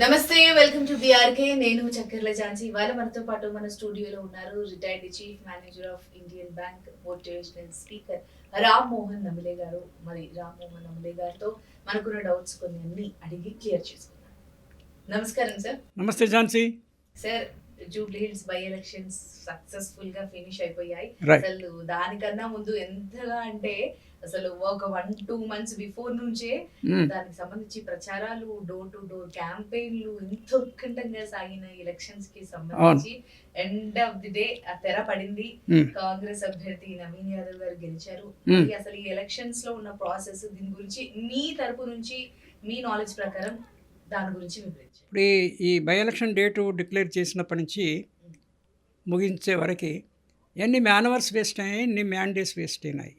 నమస్తే welcome to BRK నేను చక్కెర్ల ఝాన్సీ. ఇవాళ మనతో పాటు మన స్టూడియోలో ఉన్నారు retired chief manager of Indian bank motivational speaker Ram Mohan Namale garu. మరి రామ్ మోహన్ నమలే గారితో మనకున్న డౌట్స్ కొన్ని అన్ని అడిగి క్లియర్ చేసుకున్నాం నమస్కారం సార్ నమస్తే Jhansi. Sir Jubilee Hills by elections సక్సెస్ఫుల్గా ఫినిష్ అయిపోయాయి అసలు దానికన్నా ముందు ఎంతగా అంటే అసలు ఒక వన్ టూ మంత్స్ బిఫోర్ నుంచే దానికి సంబంధించి ప్రచారాలు డోర్ టు డోర్ క్యాంపెయిన్లు ఎంతో ఉత్కంఠంగా సాగిన ఎలక్షన్స్కి సంబంధించి ఎండ్ ఆఫ్ ది డే ఆ తెర పడింది. కాంగ్రెస్ అభ్యర్థి నవీన్ యాదవ్ గారు గెలిచారు. మరి అసలు ఈ ఎలక్షన్స్లో ఉన్న ప్రాసెస్ దీని గురించి మీ తరపు నుంచి మీ నాలెడ్జ్ ప్రకారం దాని గురించి వివరించండి. ఇప్పుడు ఈ- బై ఎలక్షన్ డేటు డిక్లేర్ చేసినప్పటి నుంచి ముగించే వరకు ఎన్ని మ్యానవర్స్ వేస్ట్ అయ్యాయి ఎన్ని మ్యాండేస్ వేస్ట్ అయినాయి.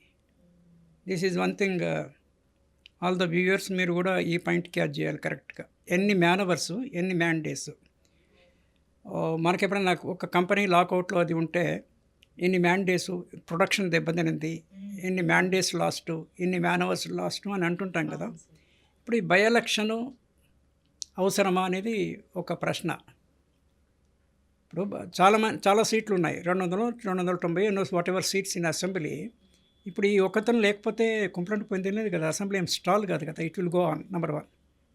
This is one thing all the viewers మీరు కూడా ఈ పాయింట్ క్యాచ్ చేయాలి కరెక్ట్గా. ఎన్ని మ్యానవర్స్ ఎన్ని మ్యాండేస్ మనకి ఎప్పుడైనా ఒక కంపెనీ లాకౌట్లో అది ఉంటే ఎన్ని మ్యాండేస్ ప్రొడక్షన్ దెబ్బతినింది ఎన్ని మ్యాండేస్ లాస్ట్ ఎన్ని మ్యానవర్స్ లాస్ట్ అని అంటుంటాం కదా. ఇప్పుడు ఈ బై ఎలక్షను అవసరమా అనేది ఒక ప్రశ్న. ఇప్పుడు చాలా చాలా సీట్లు ఉన్నాయి రెండు వందలు రెండు వందల తొంభై ఎన్నో whatever seats in assembly. ఇప్పుడు ఈ ఒక్కతను లేకపోతే కంప్లైంట్ పొందినది కదా అసెంబ్లీ ఏం స్టాల్ కాదు కదా it will go on number one.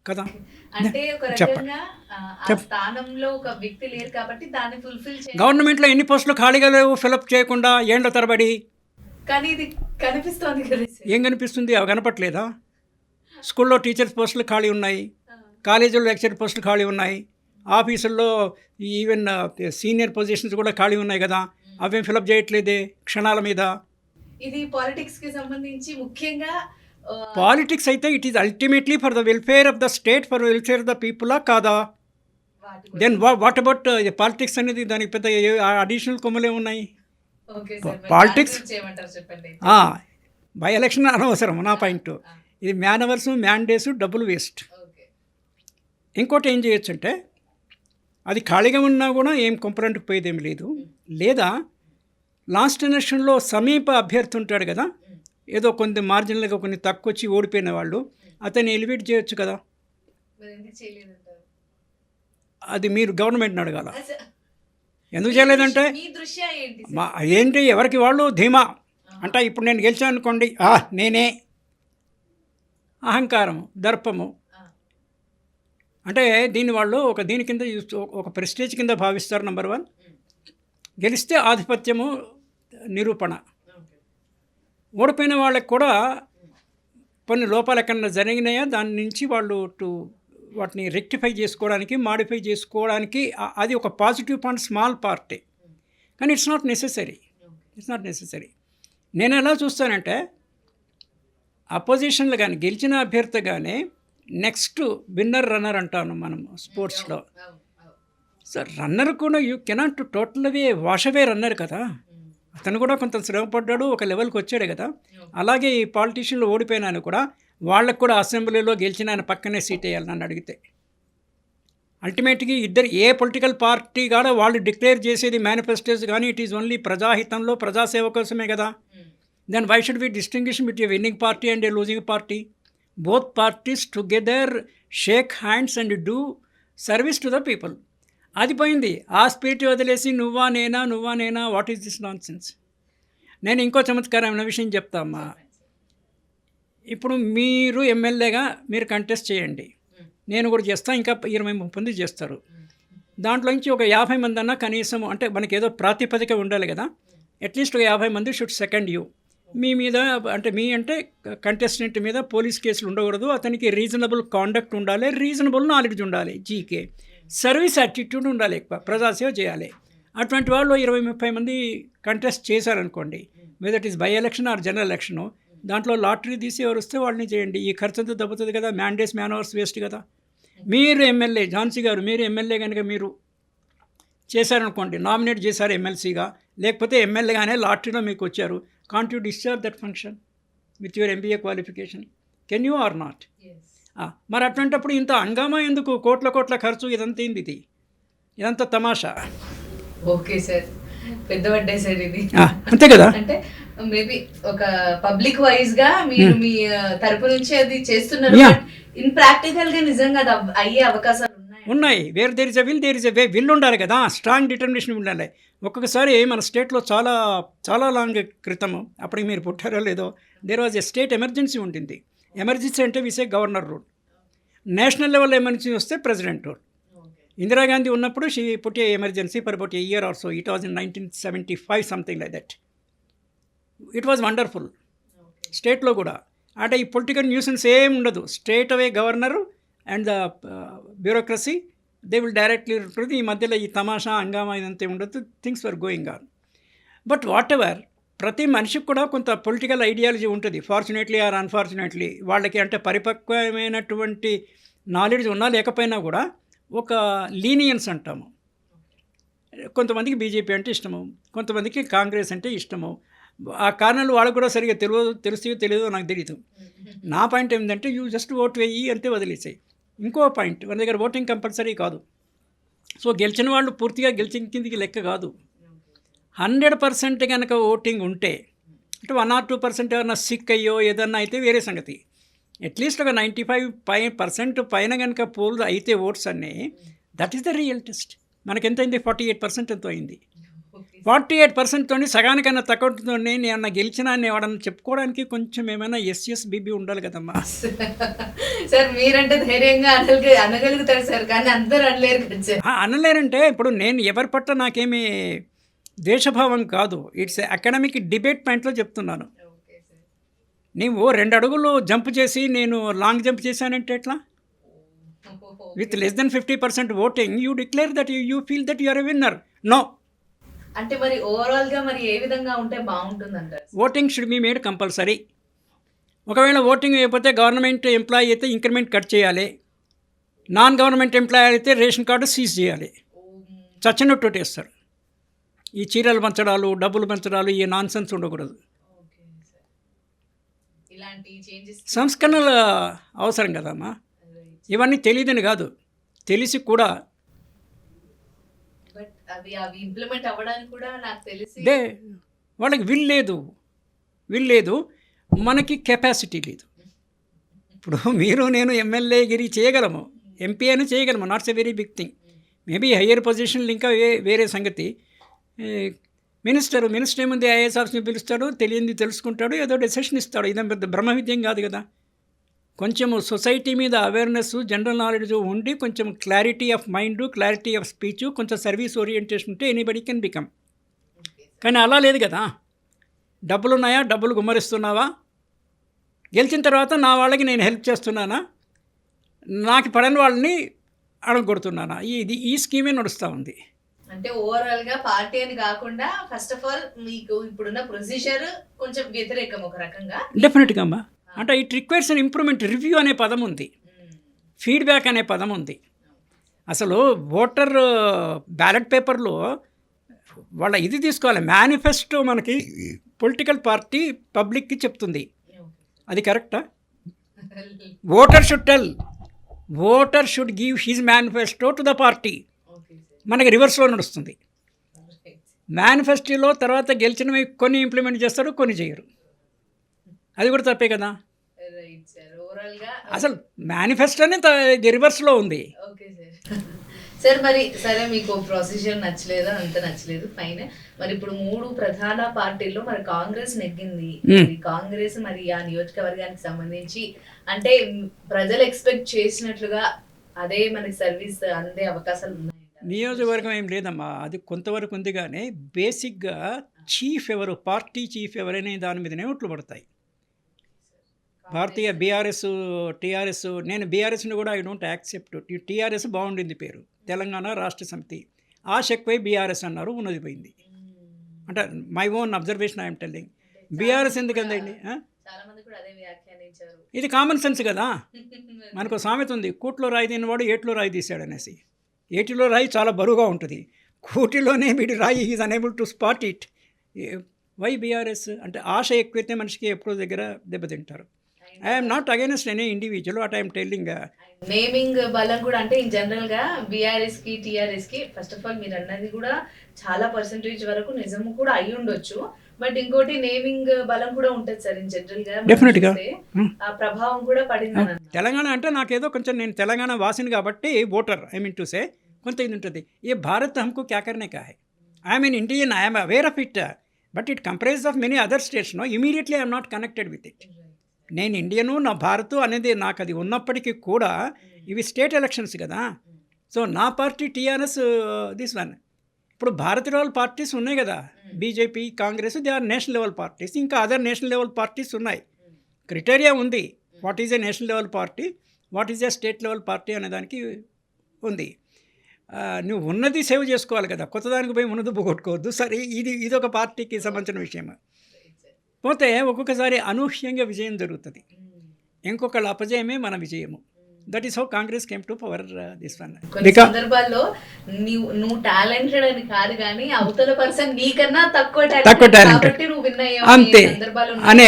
కదా? అంటే చెప్పండి. రకంగా ఆ, ఆ చెప్ప- స్థానంలో ఒక వ్యక్తి లేరు కాబట్టి దాన్ని ఫుల్ఫిల్ చేయాలి గవర్నమెంట్లో ఎన్ని పోస్టులు ఖాళీగా లేవు ఫిలప్ చేయకుండా ఏండ్ల తరబడి? కానీ ఇది కనిపిస్తోంది కదా. ఏం కనిపిస్తుంది? అవి కనపట్లేదా? స్కూల్లో టీచర్స్ పోస్టులు ఖాళీ ఉన్నాయి. కాలేజీలో లెక్చర్ పోస్టులు ఖాళీ ఉన్నాయి. ఆఫీసుల్లో ఈవెన్ సీనియర్ పొజిషన్స్ కూడా ఖాళీ ఉన్నాయి కదా. అవేం ఫిలప్ చేయట్లేదే క్షణాల మీద. ఇది పాలిటిక్స్కి సంబంధించి ముఖ్యంగా ఆ, పాలిటిక్స్ అయితే it is ultimately for the welfare of the state for welfare of the పీపులా కాదా? దెన్ వాట్ అబౌట్ పాలిటిక్స్ అనేది దానికి పెద్ద అడిషనల్ కొమ్మలే ఉన్నాయి చెప్పండి. బై ఎలక్షన్ అనవసరం నా పాయింట్ ఆ, ఇది మ్యానవర్స్ మ్యాండేస్ డబ్బులు వేస్ట్. ఇంకోటి ఏం చేయొచ్చు అంటే అది ఖాళీగా ఉన్నా కూడా ఏం కంప్లైంట్కి పోయేదేం లేదు. లేదా లాస్ట్ ఎలక్షన్లో సమీప అభ్యర్థి ఉంటాడు కదా ఏదో కొన్ని మార్జిన్లుగా కొన్ని తక్కువ వచ్చి ఓడిపోయిన వాళ్ళు అతన్ని ఎలివేట్ చేయొచ్చు కదా. అది మీరు గవర్నమెంట్ని అడగాల. ఎందుకు చేయలేదంటే ఏంటి ఎవరికి వాళ్ళు ధీమా. అంటే ఇప్పుడు నేను గెలిచాను అనుకోండి ఆ నేనే. అహంకారం దర్పము అంటే దీన్ని వాళ్ళు ఒక దీని కింద ఒక ప్రెస్టేజ్ కింద భావిస్తారు నెంబర్ వన్ గెలిస్తే ఆధిపత్యము నిరూపణ. ఓడిపోయిన వాళ్ళకి కూడా కొన్ని లోపాలు ఎక్కడన్నా జరిగినాయా? దాని నుంచి వాళ్ళు టు వాటిని రెక్టిఫై చేసుకోవడానికి మాడిఫై చేసుకోవడానికి అది ఒక పాజిటివ్ పాయింట్ స్మాల్ పార్టీ. కానీ it's not necessary. It's not necessary. నేను ఎలా చూస్తానంటే అపోజిషన్లు కానీ గెలిచిన అభ్యర్థి కానీ నెక్స్ట్ విన్నర్ రన్నర్ అంటాను మనం స్పోర్ట్స్లో. సార్ రన్నర్ కూడా you cannot totally wash away runner కదా? అతను కూడా కొంత శ్రమ పడ్డాడు ఒక లెవెల్కి వచ్చాడు కదా. అలాగే ఈ పాలిటీషియన్లు ఓడిపోయినాను కూడా వాళ్ళకు కూడా అసెంబ్లీలో గెలిచిన ఆయన పక్కనే సీట్ వేయాలి నన్ను అడిగితే. అల్టిమేట్గా ఇద్దరు ఏ పొలిటికల్ పార్టీ కూడా వాళ్ళు డిక్లేర్ చేసేది మేనిఫెస్టోస్ కానీ ఇట్ ఈజ్ ఓన్లీ ప్రజాహితంలో ప్రజాసేవ కోసమే కదా? ఉమ్, then why should be distinguish between a winning party and a losing party? Both parties together shake hands and do service to the people అది పోయింది ఆ స్పిరిట్ వదిలేసి నువ్వా నేనా నువ్వా నేనా what is this nonsense నేను ఇంకో చమత్కారమైన విషయం చెప్తామ్మా. ఇప్పుడు మీరు ఎమ్మెల్యేగా మీరు కంటెస్ట్ చేయండి. నేను కూడా చేస్తాను ఇంకా ఇరవై ముప్పై మంది చేస్తారు. దాంట్లో నుంచి ఒక యాభై మంది అన్నా కనీసం అంటే మనకి ఏదో ప్రాతిపదిక ఉండాలి కదా. అట్లీస్ట్ ఒక యాభై మంది షుడ్ సెకండ్ యూ మీ మీద అంటే మీ అంటే కంటెస్టెంట్ మీద పోలీస్ కేసులు ఉండకూడదు. అతనికి రీజనబుల్ కాండక్ట్ ఉండాలి. రీజనబుల్ నాలెడ్జ్ ఉండాలి. జీకే సర్వీస్ యాటిట్యూడ్ ఉండాలి ఎక్కువ. ప్రజాసేవ చేయాలి. అటువంటి వాళ్ళు ఇరవై ముప్పై మంది కంటెస్ట్ చేశారనుకోండి. Whether is by election or general election దాంట్లో లాటరీ తీసి ఎవరు వస్తే వాళ్ళని చేయండి. ఈ ఖర్చు అంతా దెబ్బతుంది కదా. మ్యాండేస్ మ్యాన్ అవర్స్ వేస్ట్ కదా. మీరు ఎమ్మెల్యే ఝాన్సీ గారు మీరు ఎమ్మెల్యే కనుక మీరు చేశారనుకోండి నామినేట్ చేశారు ఎమ్మెల్సీగా లేకపోతే ఎమ్మెల్యేగానే లాటరీలో మీకు వచ్చారు. Can't you discharge that function with your MBA qualification can you or not yes. మరి అటువంటప్పుడు ఇంత హంగామా ఎందుకు? కోట్ల కోట్ల ఖర్చు ఇదంతా ఏంది ఇది? ఇదంతా తమాషా? Okay sir. పెద్దపడ్డాయి సార్ ఇది. అంతే కదా? అంటే మేబీ ఒక పబ్లిక్ వైజ్గా మీరు మీ ఆ, తరపు నుంచి అది చేస్తున్నారు. ఇన్ ప్రాక్టికల్గా నిజంగా అయ్యే అవకాశాలు ఉన్నాయి. Where there is a will there is a way will ఉండాలి కదా. స్ట్రాంగ్ డిటర్మినేషన్ ఉండాలి. ఒక్కొక్కసారి మన స్టేట్లో చాలా చాలా లాంగ్ క్రితము అప్పటికి మీరు పుట్టారో లేదో there was a state emergency ఉంటుంది ఎమర్జెన్సీ అంటే విసే governor rule national level emergency వస్తే ప్రెసిడెంట్ రూల్ ఇందిరాగాంధీ ఉన్నప్పుడు she put emergency for about a year also it was in nineteen seventy five something like that it was wonderful స్టేట్లో కూడా. అంటే ఈ political nuisance ఏం ఉండదు. State away governor and the bureaucracy they will directly ఉంటుంది ఈ మధ్యలో ఈ తమాషా హంగామా ఇదంతా ఉండదు things were going on but whatever ప్రతి మనిషికి కూడా కొంత పొలిటికల్ ఐడియాలజీ ఉంటుంది. ఫార్చునేట్లీ ఆర్ అన్ఫార్చునేట్లీ వాళ్ళకి అంటే పరిపక్వమైనటువంటి నాలెడ్జ్ ఉన్నా లేకపోయినా కూడా ఒక లీనియన్స్ అంటాము. కొంతమందికి బీజేపీ అంటే ఇష్టము కొంతమందికి కాంగ్రెస్ అంటే ఇష్టము. ఆ కారణాలు వాళ్ళకు కూడా సరిగా తెలియదు తెలుస్తాయో తెలియదో నాకు తెలియదు నా పాయింట్ ఏంటంటే యూ జస్ట్ ఓట్ వేయి అంతే వదిలేసాయి. ఇంకో పాయింట్ మన దగ్గర ఓటింగ్ కంపల్సరీ కాదు. సో గెలిచిన వాళ్ళు పూర్తిగా గెలిచిన కిందికి లెక్క కాదు. హండ్రెడ్ పర్సెంట్ కనుక ఓటింగ్ ఉంటే అంటే వన్ ఆర్ టూ పర్సెంట్ ఏమన్నా సిక్ అయ్యో ఏదన్నా అయితే వేరే సంగతి. అట్లీస్ట్ ఒక నైంటీ ఫైవ్ పై పర్సెంట్ పైన కనుక పోల్ అయితే ఓట్స్ అన్నీ that is the real test మనకెంత అయింది? ఫార్టీ ఎయిట్ పర్సెంట్ ఎంతో అయింది. ఫార్టీ ఎయిట్ పర్సెంట్తో సగానికన్నా తక్కువతో నేను గెలిచినా అని ఎవడన్నా చెప్పుకోవడానికి కొంచెం ఏమైనా ఎస్ఎస్ బీబీ ఉండాలి కదమ్మా. సార్ మీరంటే ధైర్యంగా అనగలి అనగలుగుతారు సార్ కానీ అందరూ అనలేరు అనలేరంటే ఇప్పుడు నేను ఎవరి పట్ల నాకేమీ ద్వేషభావం కాదు. ఇట్స్ అకాడమిక్ డిబేట్ పాయింట్లో చెప్తున్నాను. నీవు రెండు అడుగులు జంప్ చేసి నేను లాంగ్ జంప్ చేశానంటే ఎట్లా? With less than fifty percent voting you declare that you you feel that you're a winner no అంటే మరి ఓవరాల్గా మరి ఏ విధంగా ఉంటే బాగుంటుంది అంటారు voting should be made compulsory ఒకవేళ ఓటింగ్ అయిపోతే గవర్నమెంట్ ఎంప్లాయీ అయితే ఇంక్రిమెంట్ కట్ చేయాలి. నాన్ గవర్నమెంట్ ఎంప్లాయీ అయితే రేషన్ కార్డు సీజ్ చేయాలి. చచ్చినట్టు కొట్టేస్తారు ఈ చీరలు పంచడాలు డబ్బులు పంచడాలు ఈ నాన్ సెన్స్ ఉండకూడదు సంస్కరణలు అవసరం కదమ్మా? ఇవన్నీ తెలియదని కాదు. తెలిసి కూడా అవి అవి ఇంప్లిమెంట్ అవ్వడానికి కూడా నాకు తెలిసి దే వాళ్ళకి విల్ లేదు. విల్ లేదు. మనకి కెపాసిటీ లేదు. ఇప్పుడు మీరు నేను ఎమ్మెల్యే గిరి చేయగలము. ఎంపీ అని చేయగలము. Not's a very big thing maybe higher పొజిషన్లు ఇంకా వేరే సంగతి. మినిస్టర్ మినిస్టర్ ఏముంది? ఐఏఎస్ ఆఫీస్ని పిలుస్తాడు తెలియంది తెలుసుకుంటాడు ఏదో డెసిషన్ ఇస్తాడు. ఇదేం పెద్ద బ్రహ్మ విద్యం కాదు కదా. కొంచెము సొసైటీ మీద అవేర్నెస్ జనరల్ నాలెడ్జ్ ఉండి కొంచెం clarity of mind clarity of speech కొంచెం సర్వీస్ ఓరియంటేషన్ ఉంటే ఎనీబడి కెన్ బికమ్. కానీ అలా లేదు కదా. డబ్బులు ఉన్నాయా? డబ్బులు గుమ్మరిస్తున్నావా? గెలిచిన తర్వాత నా వాళ్ళకి నేను హెల్ప్ చేస్తున్నానా? నాకు పడని వాళ్ళని అడగొడుతున్నానా ఇది ఈ స్కీమే నడుస్తూ ఉంది. అంటే ఓవరాల్గా పార్టీ అని కాకుండా ఫస్ట్ ఆఫ్ ఆల్ మీకు ఇప్పుడున్న ప్రొసీజర్ కొంచెం వ్యతిరేకం ఒక రకంగా. డెఫినెట్గా అమ్మా. అంటే it requires an improvement review అనే పదం ఉంది. ఫీడ్బ్యాక్ అనే పదం ఉంది. అసలు ఓటర్ బ్యాలెట్ పేపర్లో వాళ్ళ ఇది తీసుకోవాలి. మేనిఫెస్టో మనకి పొలిటికల్ పార్టీ పబ్లిక్కి చెప్తుంది. అది కరెక్టా? Voter should tell. Voter should give his manifesto to the party. మనకి రివర్స్లో నడుస్తుంది. మేనిఫెస్టోలో తర్వాత గెలిచినవి కొన్ని ఇంప్లిమెంట్ చేస్తారు కొన్ని చేయరు. అది కూడా తప్పే కదా? అసలు మేనిఫెస్టోనే రివర్స్లో ఉంది. Okay sir. సార్ మరి సరే మీకు ప్రొసీజర్ నచ్చలేదు? అంత నచ్చలేదు. ఫైన్ మరి ఇప్పుడు మూడు ప్రధాన పార్టీల్లో మరి కాంగ్రెస్ నెగ్గింది. కాంగ్రెస్ మరి ఆ నియోజకవర్గానికి సంబంధించి అంటే ప్రజలు ఎక్స్పెక్ట్ చేసినట్లుగా అదే మనకి సర్వీస్ అందే అవకాశాలు ఉన్నాయి. నియోజకవర్గం ఏం లేదమ్మా. అది కొంతవరకు ఉంది కానీ బేసిక్గా చీఫ్ ఎవరు పార్టీ చీఫ్ ఎవరనే దాని మీదనే ఓట్లు పడతాయి. భారతీయ బీఆర్ఎస్ టీఆర్ఎస్ నేను బీఆర్ఎస్ని కూడా ఐ డోంట్ యాక్సెప్ట్ టీఆర్ఎస్ బాగుండింది పేరు. తెలంగాణ రాష్ట్ర సమితి. ఆశ ఎక్కువై బీఆర్ఎస్ అన్నారు ఉన్నది పోయింది అంటే my own observation I'm telling BRS ఎందుకు అందండి? ఆ? చాలా మంది కూడా అదే వ్యాఖ్యానించారు. ఇది కామన్ సెన్స్ కదా. మనకు సామెత ఉంది. కూట్లో రాయి తిన్నవాడు ఏట్లో రాయి తీశాడు అనేసి. ఏటిలో రాయి చాలా బరువుగా ఉంటుంది. కూటిలోనే వీడి రాయి is unable to spot it why BRS అంటే ఆశ ఎక్కువైతే మనిషికి ఎప్పుడో దగ్గర దెబ్బతింటారు. I'm not against any individual what I'm telling naming బలం కూడా అంటే ఇన్ జనరల్గా బీఆర్ఎస్కి టిఆర్ఎస్కి ఫస్ట్ ఆఫ్ ఆల్ మీరు అన్నది కూడా చాలా పర్సంటేజ్ వరకు నిజం కూడా అయి ఉండొచ్చు. బట్ ఇంకోటి నేమింగ్ బలం కూడా ఉంటుంది సార్ ఇన్ జనరల్గా. డెఫినెట్గా. ఆ ప్రభావం కూడా పడింది తెలంగాణ అంటే నాకేదో కొంచెం నేను తెలంగాణ వాసిని కాబట్టి voter I mean to say కొంత ఇది ఉంటుంది. ఈ భారత్ హమ్కు క్యాకర్నే కాయ్. I mean Indian I'm aware of it but it comprise of many other states no immediately I'm not connected with it నేను ఇండియను నా భారత్ అనేది నాకు అది ఉన్నప్పటికీ కూడా ఇవి స్టేట్ ఎలక్షన్స్ కదా. సో నా పార్టీ టీఆర్ఎస్ దిస్ వన్. ఇప్పుడు భారత లెవెల్ పార్టీస్ ఉన్నాయి కదా. BJP Congress they are national level parties. ఇంకా అదర్ నేషనల్ లెవెల్ పార్టీస్ ఉన్నాయి. క్రిటేరియా ఉంది. What is a national level party? What is a state level party అనే దానికి ఉంది. నువ్వు ఉన్నది సేవ్ చేసుకోవాలి కదా. కొత్త దానికి పోయి ఉన్నది పోగొట్టుకోవద్దు. సరే ఇది ఇది ఒక పార్టీకి సంబంధించిన విషయం పోతే ఒక్కొక్కసారి అనూహ్యంగా విజయం జరుగుతుంది. ఇంకొకళ్ళ అపజయమే మన విజయము. That is how Congress came to power this one సందర్భాల్లో నీవు నువ్వు టాలెంటెడ్ అని కాదు కానీ అవతల పర్సన్ నీకన్నా తక్కువ తక్కువ. కాబట్టి నువ్వు విన్ అంతే. అనే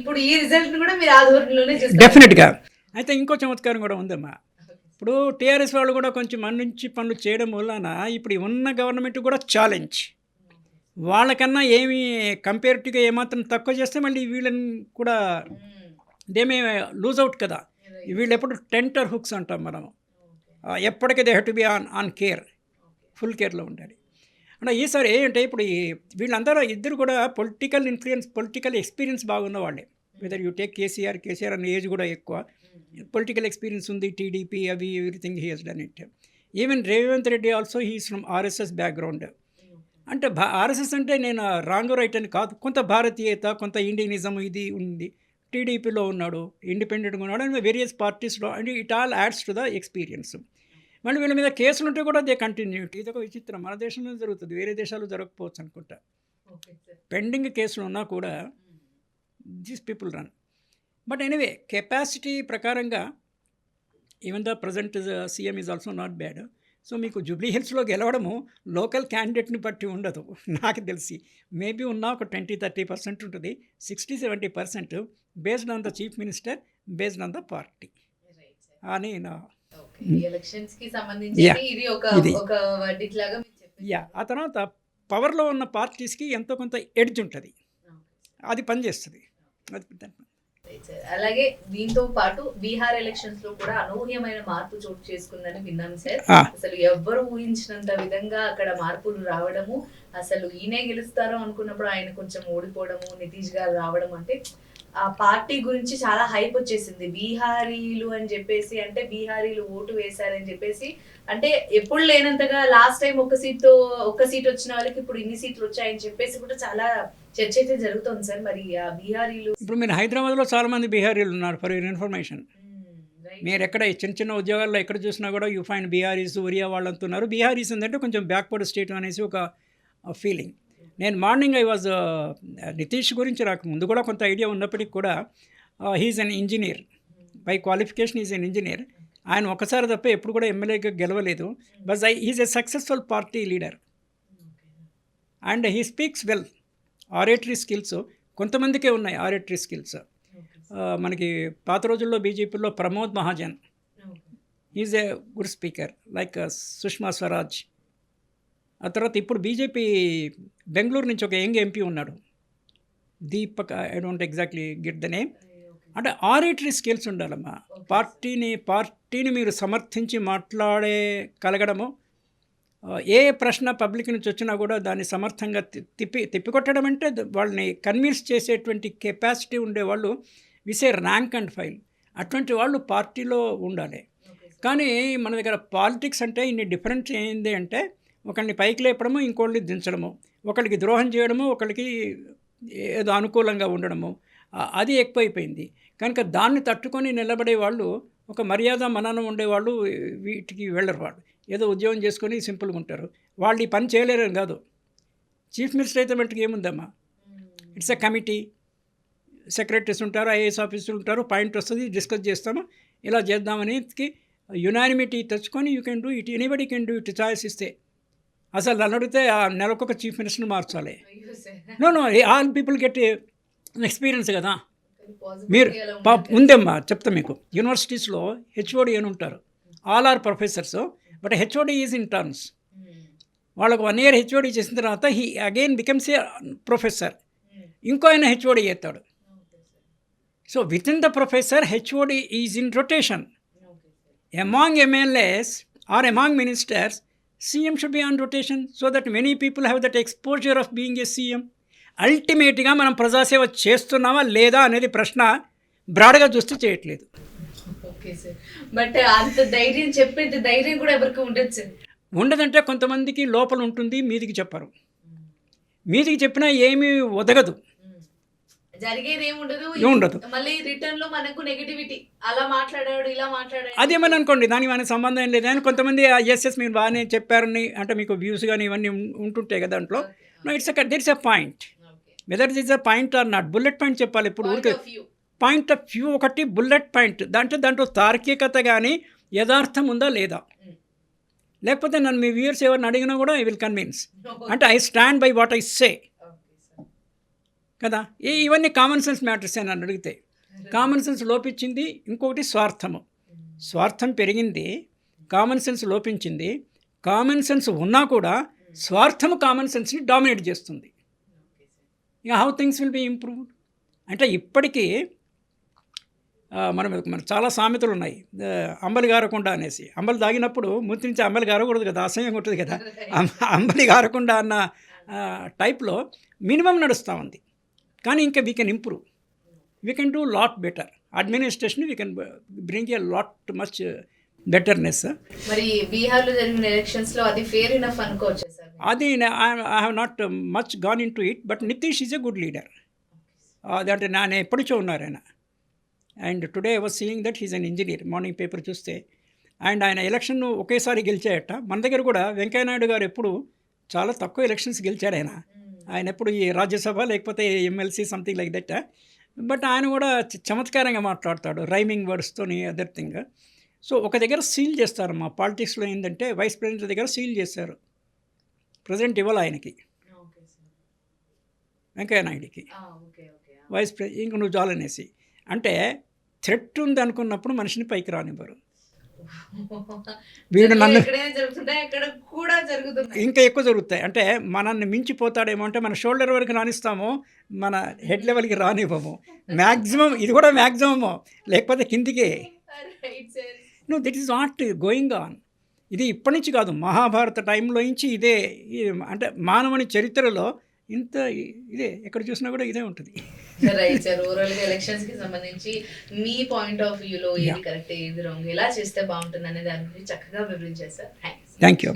ఇప్పుడు ఈ రిజల్ట్ కూడా మీరు ఆ ధోరణిలోనే చూస్తారు. డెఫినెట్గా అయితే ఇంకో చమత్కారం కూడా ఉందమ్మా. ఇప్పుడు టీఆర్ఎస్ వాళ్ళు కూడా కొంచెం మన నుంచి పనులు చేయడం వలన ఇప్పుడు ఉన్న గవర్నమెంట్ కూడా ఛాలెంజ్ వాళ్ళకన్నా ఏమి కంపేరిటివ్గా ఏమాత్రం తక్కువ చేస్తే మళ్ళీ వీళ్ళని కూడా దేమే లూజ్ అవుట్ కదా. వీళ్ళు ఎప్పుడు టెంటర్ హుక్స్ అంటాం మనం ఎప్పటికీ they have to be on on careful కేర్లో ఉండాలి. అంటే ఈసారి ఏంటంటే ఇప్పుడు ఈ వీళ్ళందరూ ఇద్దరు కూడా పొలిటికల్ ఇన్ఫ్లుయెన్స్ పొలిటికల్ ఎక్స్పీరియన్స్ బాగున్న వాళ్ళే. Whether you take KCR KCR అనే ఏజ్ కూడా ఎక్కువ. పొలిటికల్ ఎక్స్పీరియన్స్ ఉంది టీడీపీ అవి everything he has done it even Revanth Reddy also he's from RSS background అంటే భా ఆర్ఎస్ఎస్ అంటే నేను రాంగ్ రైట్ అని కాదు. కొంత భారతీయత కొంత ఇండియనిజం ఇది ఉంది. టీడీపీలో ఉన్నాడు ఇండిపెండెంట్గా ఉన్నాడు and various పార్టీస్లో and it all adds to the experience మళ్ళీ వీళ్ళ మీద కేసులు ఉంటే కూడా దే కంటిన్యూ ఇది ఒక విచిత్రం. మన దేశంలో జరుగుతుంది. వేరే దేశాల్లో జరగకపోవచ్చు అనుకుంటా. పెండింగ్ కేసులు ఉన్నా కూడా these people run but anyway capacity ప్రకారంగా even the present CM is also not bad so మీకు జూబ్లీ హిల్స్లో గెలవడము లోకల్ క్యాండిడేట్ని బట్టి ఉండదు. నాకు తెలిసి మేబీ ఉన్న ఒక ట్వంటీ థర్టీ పర్సెంట్ ఉంటుంది. Sixty seventy percent based on the chief minister based on the party. అని నా యా ఆ తర్వాత పవర్లో ఉన్న పార్టీస్కి ఎంతో కొంత ఎడ్జ్ ఉంటుంది. అది పనిచేస్తుంది. అది దాని- అలాగే దీంతో పాటు బీహార్ ఎలక్షన్స్లో కూడా అనూహ్యమైన మార్పు చోటు చేసుకుందని విన్నాను సార్. అసలు ఎవ్వరు ఊహించినంత విధంగా అక్కడ మార్పులు రావడము అసలు ఈయనే గెలుస్తారో అనుకున్నప్పుడు ఆయన కొంచెం ఓడిపోవడము నితీష్ గారు రావడం అంటే ఆ పార్టీ గురించి చాలా హైప్ వచ్చేసింది. బీహారీలు అని చెప్పేసి అంటే బీహారీలు ఓటు వేశారని చెప్పేసి అంటే ఎప్పుడు లేనంతగా లాస్ట్ టైం ఒక సీట్ ఒక సీట్ వచ్చిన వాళ్ళకి ఇప్పుడు ఇన్ని సీట్లు వచ్చాయని చెప్పేసి కూడా చాలా చర్చ అయితే జరుగుతుంది సార్. మరి ఆ బీహారీలు ఇప్పుడు మీరు హైదరాబాద్లో చాలామంది బీహారీలు ఉన్నారు ఫర్ యువర్ ఇన్ఫర్మేషన్. మీరు ఎక్కడ చిన్న చిన్న ఉద్యోగాల్లో ఎక్కడ చూసినా కూడా యూ ఫైన్ బీహారీస్ ఒరియా వాళ్ళు అంటున్నారు బీహారీస్ ఏంటంటే కొంచెం బ్యాక్వర్డ్ స్టేట్ అనేసి ఒక ఫీలింగ్ నేను మార్నింగ్ ఐ వాజ్ నితీష్ గురించి నాకు ముందు కూడా కొంత ఐడియా ఉన్నప్పటికీ కూడా he is an engineer. By qualification is an engineer. ఆయన ఒకసారి తప్ప ఎప్పుడు కూడా ఎమ్మెల్యేగా గెలవలేదు. But I is a successful party leader. And he speaks well. Oratory skills కొంతమందికే ఉన్నాయి ఆరేటరీ స్కిల్స్. మనకి పాత రోజుల్లో బీజేపీలో Pramod Mahajan. Is a good speaker like Sushma Swaraj. ఆ తర్వాత ఇప్పుడు బీజేపీ బెంగళూరు నుంచి ఒక యంగ్ ఎంపీ ఉన్నాడు. Deepak I don't exactly get the name అంటే ఆరేటరీ స్కిల్స్ ఉండాలమ్మా. పార్టీని పార్టీని మీరు సమర్థించి మాట్లాడే కలగడము ఏ ప్రశ్న పబ్లిక్ నుంచి వచ్చినా కూడా దాన్ని సమర్థంగా తి- తిప్పి తిప్పికొట్టడం అంటే వాళ్ళని కన్విన్స్ చేసేటువంటి కెపాసిటీ ఉండేవాళ్ళు విసే ర్యాంక్ అండ్ ఫైల్. అటువంటి వాళ్ళు పార్టీలో ఉండాలి. కానీ మన దగ్గర పాలిటిక్స్ అంటే ఇన్ని డిఫరెన్స్ ఏంది అంటే ఒకరిని పైకి లేపడము ఇంకోళ్ళని దించడము. ఒకరికి ద్రోహం చేయడము ఒకరికి ఏదో అనుకూలంగా ఉండడము. అది ఎక్కువైపోయింది. కనుక దాన్ని తట్టుకొని నిలబడే వాళ్ళు ఒక మర్యాద మననం ఉండేవాళ్ళు వీటికి వెళ్ళరు వాళ్ళు ఏదో ఉద్యోగం చేసుకొని సింపుల్గా ఉంటారు. వాళ్ళు ఈ పని చేయలేరని కాదు. చీఫ్ మినిస్టర్ అయితే మటుకు ఏముందమ్మా? It's a committee. సెక్రటరీస్ ఉంటారు ఐఏఎస్ ఆఫీసర్లు ఉంటారు పాయింట్ వస్తుంది డిస్కస్ చేస్తాము. ఇలా చేద్దామని యునానిమిటీ తెచ్చుకొని you can do it anybody can do it choice ఇస్తే. అసలు నన్ను అడిగితే ఆ నెలకొక చీఫ్ మినిస్టర్ని మార్చాలి. No no all people get experience కదా. మీరు. ఉందమ్మా చెప్తా మీకు. యూనివర్సిటీస్లో హెచ్ఓడి అని ఉంటారు. All are professors but HOD is in terms hmm. వాళ్ళకు వన్ ఇయర్ హెచ్ఓడి చేసిన తర్వాత he again becomes a professor. ఇంకో ఆయన హెచ్ఓడి చేస్తాడు. So within the professor HOD is in rotation among MLAs or among ministers, CM should be on rotation so that many people have that exposure of being a CM. అల్టిమేట్గా మనం ప్రజాసేవ చేస్తున్నామా లేదా అనేది ప్రశ్న బ్రాడ్గా చూస్తే చేయట్లేదు. బట్ అంత ధైర్యం చెప్పేది ధైర్యం కూడా ఎవరికి సార్ ఉండదంటే కొంతమందికి లోపల ఉంటుంది మీదికి చెప్పరు. మీదికి చెప్పినా ఏమీ ఒదగదు. జరిగేది ఏముండదు ఉండదు. మళ్ళీ రిటర్న్లో మనకు నెగటివిటీ. అలా మాట్లాడాడు ఇలా మాట్లాడాడు. అదేమని అనుకోండి దానికి మనకి సంబంధం ఏం లేదు. అని కొంతమంది ఎస్ ఎస్ మీరు బాగానే చెప్పారని అంటే మీకు వ్యూస్ కానీ ఇవన్నీ ఉం- ఉంటుంటాయి కదా దాంట్లో. No it's there it's a point whether is a point or not bullet point చెప్పాలి ఇప్పుడు ఊరికే. పాయింట్ ఆఫ్ వ్యూ ఒకటి బుల్లెట్ పాయింట్ దాంట్లో దాంట్లో తార్కికత కానీ యథార్థం ఉందా లేదా? లేకపోతే నన్ను మీ వ్యూయర్స్ ఎవరిని అడిగినా కూడా ఐ విల్ కన్విన్స్ అంటే I stand by what I say కదా? ఏ ఇవన్నీ కామన్ సెన్స్ మ్యాటర్స్ అని నన్ను అడిగితే. కామన్ సెన్స్ లోపించింది ఇంకొకటి స్వార్థము. స్వార్థం పెరిగింది కామన్ సెన్స్ లోపించింది. కామన్ సెన్స్ ఉన్నా కూడా స్వార్థము కామన్ సెన్స్ని డామినేట్ చేస్తుంది. ఇక how things will be improved అంటే ఇప్పటికీ మనం మన చాలా సామెతలు ఉన్నాయి. అంబలి గారకుండా అనేసి. అంబలి తాగినప్పుడు ముందు నుంచి అంబలి గారకూడదు కదా? అసహ్యంగా ఉంటుంది కదా? అంబలి గారకుండా అన్న టైప్లో మినిమం నడుస్తూ ఉంది. కానీ ఇంకా we can improve we can do lot better administration we can bring a lot much betterness మరి బీహార్లో జరిగిన ఎలక్షన్స్లో అది ఫేర్ ఇనఫ్ అనుకోవచ్చు అది I have not much gone into it but Nitish is a good leader అదంటే నేను ఎప్పటిచో ఉన్నారు ఆయన. And today was seeing that he's an engineer morning paper చూస్తే. అండ్ ఆయన ఎలక్షన్ ఒకేసారి గెలిచాయట. మన దగ్గర కూడా వెంకయ్యనాయుడు గారు ఎప్పుడు చాలా తక్కువ ఎలక్షన్స్ గెలిచాడు ఆయన. ఆయన ఎప్పుడు ఈ రాజ్యసభ లేకపోతే MLC something like that but ఆయన కూడా చమత్కారంగా మాట్లాడతాడు రైమింగ్ వర్డ్స్తోని అదర్ థింగ్. సో ఒక దగ్గర సీల్ చేస్తారు మా పాలిటిక్స్లో ఏంటంటే వైస్ ప్రెసిడెంట్ దగ్గర సీల్ చేశారు ప్రజెంట్ ఇవ్వాలి ఆయనకి. వెంకయ్య నాయుడికి వైస్ ప్రె ఇంక నువ్వు చాలనేసి అంటే థ్రెట్ ఉంది అనుకున్నప్పుడు మనిషిని పైకి రానివ్వరు. వీడు నన్ను ఇంకా ఎక్కువ జరుగుతాయి. అంటే మనల్ని మించిపోతాడేమో అంటే మన షోల్డర్ వరకు రానిస్తాము మన హెడ్ లెవెల్కి రానివ్వము. మ్యాక్సిమం ఇది కూడా మ్యాక్సిమము లేకపోతే కిందికి. No that is not going on ఇది ఇప్పటి నుంచి కాదు. మహాభారత టైంలో నుంచి ఇదే అంటే మానవుని చరిత్రలో ఇంత ఇదే ఎక్కడ చూసినా కూడా ఇదే ఉంటుంది. రైట్ సార్ ఓవరాల్గా ఎలక్షన్స్కి సంబంధించి మీ పాయింట్ ఆఫ్ వ్యూ లో ఏది కరెక్ట్ ఏది రాంగ్ ఎలా చేస్తే బాగుంటుంది అనే దాని గురించి చక్కగా వివరించారు సార్ థ్యాంక్ యూ